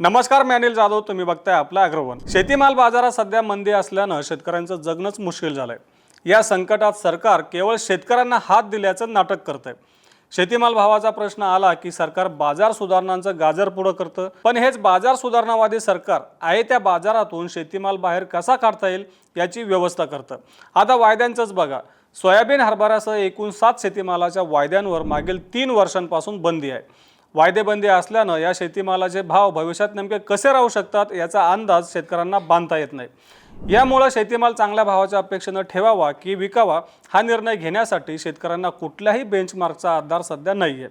नमस्कार मी अनिल जाधव. तुम्ही बघताय आपला अग्रवन. शेतीमाल बाजारात सध्या मंदी असल्यानं शेतकऱ्यांचं जगणंच मुश्किल झालंय. या संकटात सरकार केवळ शेतकऱ्यांना हात दिल्याचं नाटक करतंय. शेतीमाल भावाचा प्रश्न आला की सरकार बाजार सुधारणांचं गाजर पुढं करतं. पण हेच बाजार सुधारणावादी सरकार आहे त्या बाजारातून शेतीमाल बाहेर कसा काढता येईल याची व्यवस्था करतं. आता वायद्यांचंच बघा. सोयाबीन हरभऱ्यासह एकूण सात शेतीमालाच्या वायद्यांवर मागील तीन वर्षांपासून बंदी आहे. वायदेबंदी असल्यानं या शेतीमालाचे भाव भविष्यात नेमके कसे राहू शकतात याचा अंदाज शेतकऱ्यांना बांधता येत नाही. यामुळं शेतीमाल चांगल्या भावाच्या अपेक्षेनं ठेवावा की विकावा हा निर्णय घेण्यासाठी शेतकऱ्यांना कुठल्याही बेंचमार्कचा आधार सध्या नाही आहे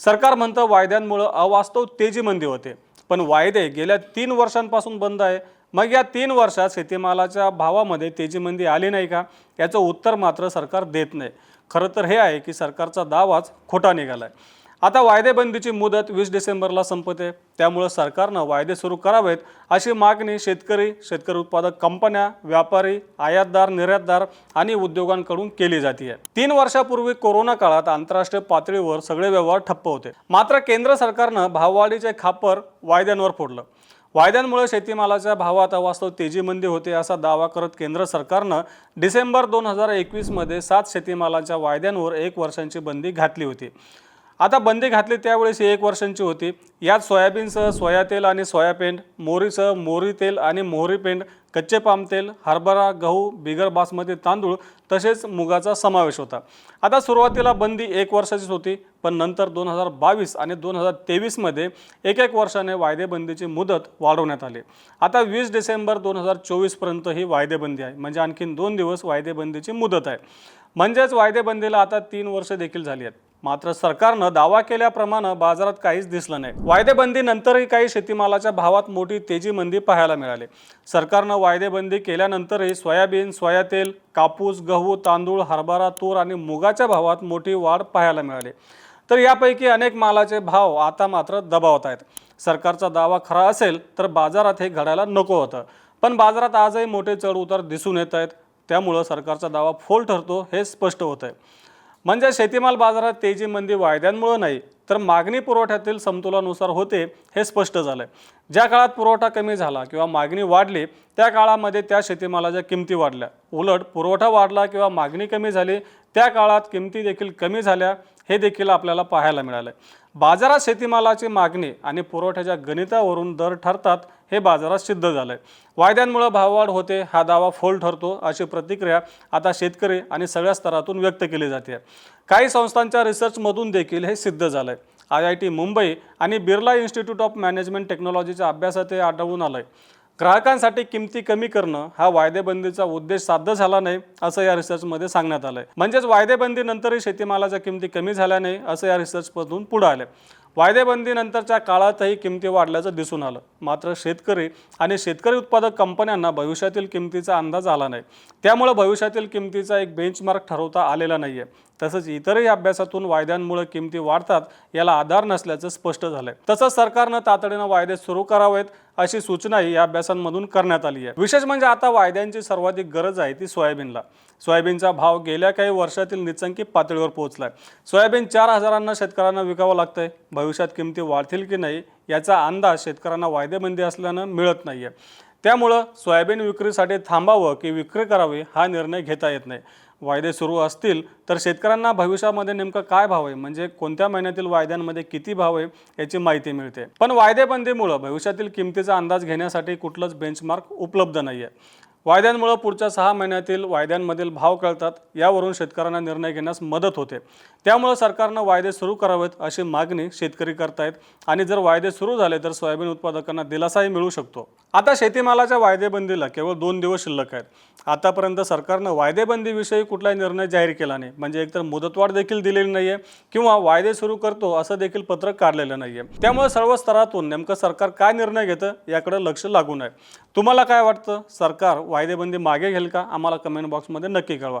सरकार म्हणतं वायद्यांमुळं अवास्तव तेजीमंदी होते. पण वायदे गेल्या तीन वर्षांपासून बंद आहे. मग या तीन वर्षात शेतीमालाच्या भावामध्ये तेजीमंदी आली नाही का? याचं उत्तर मात्र सरकार देत नाही. खरं तर हे आहे की सरकारचा दावाच खोटा निघाला आहे आता वायदेबंदीची मुदत वीस डिसेंबरला संपते. त्यामुळं सरकारनं वायदे सुरू करावेत अशी मागणी शेतकरी शेतकरी उत्पादक कंपन्या व्यापारी आयातदार निर्यातदार आणि उद्योगांकडून केली जाते तीन वर्षापूर्वी कोरोना काळात आंतरराष्ट्रीय पातळीवर सगळे व्यवहार ठप्प होते. मात्र केंद्र सरकारनं भाववाढीचे खापर वायद्यांवर फोडलं. वायद्यांमुळे शेतीमालाच्या भावात अवास्तव तेजीमंदी होते असा दावा करत केंद्र सरकारनं डिसेंबर दोन हजार एकवीसमध्ये सात शेतीमालाच्या वायद्यांवर एक वर्षांची बंदी घातली होती. आता बंदी घातली त्यावेळेस ही एक वर्षांची होती. यात सोयाबीनसह सोया तेल आणि सोयापेंड मोहरीसह मोहरी तेल आणि मोहरी पेंड कच्चे पाम तेल हरभरा गहू बिगर बासमती तांदूळ तसेच मुगाचा समावेश होता. आता सुरुवातीला बंदी एक वर्षाचीच होती पण नंतर दोन हजार बावीस आणि दोन हजार तेवीसमध्ये एक एक वर्षाने वायदेबंदीची मुदत वाढवण्यात आली. आता वीस डिसेंबर दोन हजार चोवीसपर्यंत ही वायदेबंदी आहे म्हणजे आणखीन दोन दिवस वायदेबंदीची मुदत आहे. म्हणजेच वायदेबंदीला आता तीन वर्ष देखील झाली आहेत. मात्र सरकारनं दावा केल्याप्रमाणे बाजारात काहीच दिसलं नाही. वायदेबंदीनंतरही काही शेतीमालाच्या भावात मोठी तेजीमंदी पाहायला मिळाली. सरकारनं वायदेबंदी केल्यानंतरही सोयाबीन सोया तेल कापूस गहू तांदूळ हरभरा तूर आणि मुगाच्या भावात मोठी वाढ पाहायला मिळाली. तर यापैकी अनेक मालाचे भाव आता मात्र दबावत आहेत. सरकारचा दावा खरा असेल तर बाजारात हे घडायला नको होतं. पण बाजारात आजही मोठे चढउतार दिसून येत आहेत. त्यामुळं सरकारचा दावा फोल ठरतो हे स्पष्ट होत आहे म्हणजे शेतीमाल बाजारात तेजीमंदी वायद्यांमुळं वायद्यांमुळे नाही तर मागणी पुरवठ्यातील समतोलानुसार होते हे स्पष्ट झालं आहे ज्या काळात पुरवठा कमी झाला किंवा मागणी वाढली त्या काळामध्ये त्या शेतीमालाच्या किमती वाढल्या. उलट पुरवठा वाढला किंवा मागणी कमी झाली त्या काळात किमती देखील कमी झाल्या हे देखील आपल्याला पाहायला मिळालं आहे बाजारात शेतीमालाची मागणी आणि पुरवठ्याच्या गणितावरून दर ठरतात हे बाजारात सिद्ध झालं आहे वायद्यांमुळे भाववाढ होते हा दावा फोल ठरतो अशी प्रतिक्रिया आता शेतकरी आणि सगळ्या स्तरातून व्यक्त केली जाते. काही संस्थांच्या रिसर्चमधून देखील हे सिद्ध झालं आहे आय आय टी मुंबई आणि बिर्ला इन्स्टिट्यूट ऑफ मॅनेजमेंट टेक्नॉलॉजीच्या अभ्यासात हे आढळून आलं आहे ग्राहकांसाठी किमती कमी करणं हा वायदेबंदीचा उद्देश साध्य झाला नाही असं या रिसर्चमध्ये सांगण्यात आलंय. म्हणजेच वायदेबंदीनंतरही शेतीमालाच्या किमती कमी झाल्या नाही असं या रिसर्चमधून पुढं आलं वायदेबंदीनंतरच्या काळातही किमती वाढल्याचं दिसून आलं. मात्र शेतकरी आणि शेतकरी उत्पादक कंपन्यांना भविष्यातील किमतीचा अंदाज आला नाही. त्यामुळे भविष्यातील किमतीचा एक बेंचमार्क ठरवता आलेला नाही आहे तसंच इतरही अभ्यासातून वायद्यांमुळे किमती वाढतात याला आधार नसल्याचं स्पष्ट झालंय. तसंच सरकारनं तातडीनं वायदे सुरू करावेत अशी सूचनाही या अभ्यासांमधून करण्यात आली आहे. विशेष म्हणजे आता वायद्यांची सर्वाधिक गरज आहे ती सोयाबीनला. सोयाबीनचा भाव गेल्या काही वर्षातील निचंकी पातळीवर पोहोचलाय. सोयाबीन चार हजारांना शेतकऱ्यांना विकावं लागतंय. भविष्यात किमती वाढतील की नाही याचा अंदाज शेतकऱ्यांना वायदेबंदी असल्यानं मिळत नाहीये. त्यामुळं सोयाबीन विक्रीसाठी थांबावं की विक्री करावी हा निर्णय घेता येत नाही. वायदे सुरू असतील तर शेतकऱ्यांना भविष्यामध्ये नेमकं काय भाव आहे? म्हणजे कोणत्या महिन्यातील वायद्यांमध्ये किती भाव आहे याची माहिती मिळते. पण वायदेबंदीमुळं भविष्यातील किमतीचा अंदाज घेण्यासाठी कुठलंच बेंचमार्क उपलब्ध नाही आहे वायद्यांमुळं पुढच्या सहा महिन्यातील वायद्यांमधील भाव कळतात यावरून शेतकऱ्यांना निर्णय घेण्यास मदत होते. त्यामुळं सरकारनं वायदे सुरू करावेत अशी मागणी शेतकरी करतायत. आणि जर वायदे सुरू झाले तर सोयाबीन उत्पादकांना दिलासाही मिळू शकतो. आता शेतीमालाच्या वायदेबंदीला केवळ दोन दिवस शिल्लक आहेत. आतापर्यंत सरकारनं वायदेबंदीविषयी कुठलाही निर्णय जाहीर केला नाही. म्हणजे एकतर मुदतवाढ देखील दिलेली नाही आहे किंवा वायदे सुरू करतो असं देखील पत्रक काढलेलं नाही आहे त्यामुळे सर्व स्तरातून नेमकं सरकार काय निर्णय घेतं याकडे लक्ष लागून आहे तुम्हाला काय वाटतं? सरकार वायदेबंदी मागे घेईल का? आम्हाला कमेंट बॉक्समध्ये नक्की कळवा.